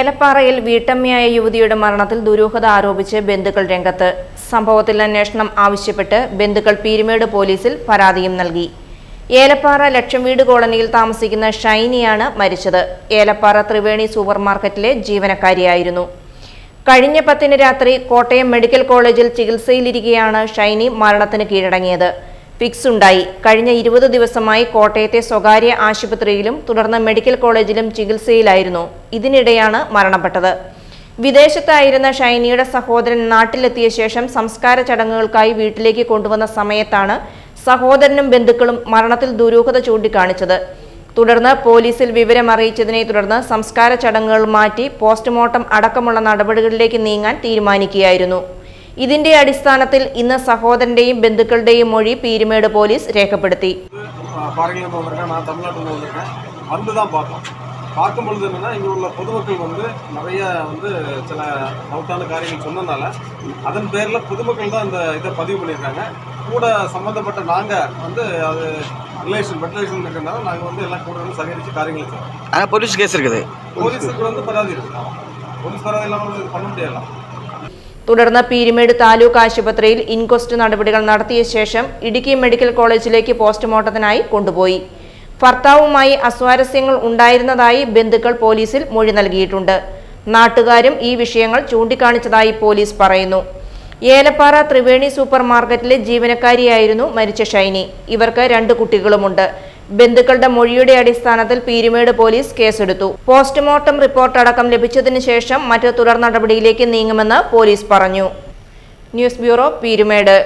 ഏലപ്പാറയിൽ വീട്ടമ്മയായ യുവതിയുടെ മരണത്തിൽ ദുരൂഹത ആരോപിച്ച് ബന്ധുക്കൾ രംഗത്ത്. സംഭവത്തിൽ അന്വേഷണം ആവശ്യപ്പെട്ട് ബന്ധുക്കൾ പീരുമേട് പോലീസിൽ പരാതിയും നൽകി. ഏലപ്പാറ ലക്ഷം വീട് കോളനിയിൽ താമസിക്കുന്ന ഷൈനിയാണ് മരിച്ചത്. ഏലപ്പാറ ത്രിവേണി സൂപ്പർ മാർക്കറ്റിലെ ജീവനക്കാരിയായിരുന്നു. കഴിഞ്ഞ പത്തിന് രാത്രി കോട്ടയം മെഡിക്കൽ കോളേജിൽ ചികിത്സയിലിരിക്കെയാണ് ഷൈനി മരണത്തിന് കീഴടങ്ങിയത്. ഫിക്സ് ഉണ്ടായി കഴിഞ്ഞ ഇരുപത് ദിവസമായി കോട്ടയത്തെ സ്വകാര്യ ആശുപത്രിയിലും തുടർന്ന് മെഡിക്കൽ കോളേജിലും ചികിത്സയിലായിരുന്നു. ഇതിനിടെയാണ് മരണപ്പെട്ടത്. വിദേശത്തായിരുന്ന ഷൈനിയുടെ സഹോദരൻ നാട്ടിലെത്തിയ ശേഷം സംസ്കാര ചടങ്ങുകൾക്കായി വീട്ടിലേക്ക് കൊണ്ടുവന്ന സമയത്താണ് സഹോദരനും ബന്ധുക്കളും മരണത്തിൽ ദുരൂഹത ചൂണ്ടിക്കാണിച്ചത്. തുടർന്ന് പോലീസിൽ വിവരം അറിയിച്ചതിനെ തുടർന്ന് സംസ്കാര ചടങ്ങുകൾ മാറ്റി പോസ്റ്റ്മോർട്ടം അടക്കമുള്ള നടപടികളിലേക്ക് നീങ്ങാൻ തീരുമാനിക്കുകയായിരുന്നു. ഇതിന്റെ അടിസ്ഥാനത്തിൽ ഇന്ന് സഹോദരന്റെയും ബന്ധുക്കളുടെയും മൊഴി പീരുമേട് போலீஸ் രേഖപ്പെടുത്തി ஃபாரின்லேருந்து வந்திருக்கேன் நான் தமிழ்நாட்டிலேருந்து வந்திருக்கேன் வந்து தான் பார்த்தோம் பார்க்கும் பொழுது என்னென்னா இங்கே உள்ள பொதுமக்கள் வந்து நிறைய வந்து சில டவுட்டான காரியங்கள் சொன்னதுனால அதன் பேரில் பொதுமக்கள் தான் இந்த இதை பதிவு பண்ணியிருக்காங்க கூட சம்மந்தப்பட்ட நாங்கள் வந்து அது ரிலேஷன் பெட் ரிலேஷன் இருக்கிறதுனால நாங்கள் வந்து எல்லாம் கூட இருந்து சகரித்து காரியங்களை செய்வோம் ஆனால் போலீஸ் கேஸ் இருக்குது போலீஸுக்கு வந்து பராதி இருக்கு போலீஸ் பராதி இல்லாமல் வந்து இது பண்ண முடியல തുടർന്ന് പീരുമേട് താലൂക്ക് ആശുപത്രിയിൽ ഇൻക്വസ്റ്റ് നടപടികൾ നടത്തിയ ശേഷം ഇടുക്കി മെഡിക്കൽ കോളേജിലേക്ക് പോസ്റ്റ്മോർട്ടത്തിനായി കൊണ്ടുപോയി. ഭർത്താവുമായി അസ്വാരസ്യങ്ങൾ ഉണ്ടായിരുന്നതായി ബന്ധുക്കൾ പോലീസിൽ മൊഴി നൽകിയിട്ടുണ്ട്. നാട്ടുകാരും ഈ വിഷയങ്ങൾ ചൂണ്ടിക്കാണിച്ചതായി പോലീസ് പറയുന്നു. ഏലപ്പാറ ത്രിവേണി സൂപ്പർ മാർക്കറ്റിലെ ജീവനക്കാരിയായിരുന്നു മരിച്ച ഷൈനി. ഇവർക്ക് രണ്ട് കുട്ടികളുമുണ്ട്. ബന്ധുക്കളുടെ മൊഴിയുടെ അടിസ്ഥാനത്തിൽ പീരുമേട് പോലീസ് കേസെടുത്തു. പോസ്റ്റ്മോർട്ടം റിപ്പോർട്ട് അടക്കം ലഭിച്ചതിന് ശേഷം മറ്റ് തുടർ നടപടിയിലേക്ക് നീങ്ങുമെന്ന് പോലീസ് പറഞ്ഞു. News bureau Peermade.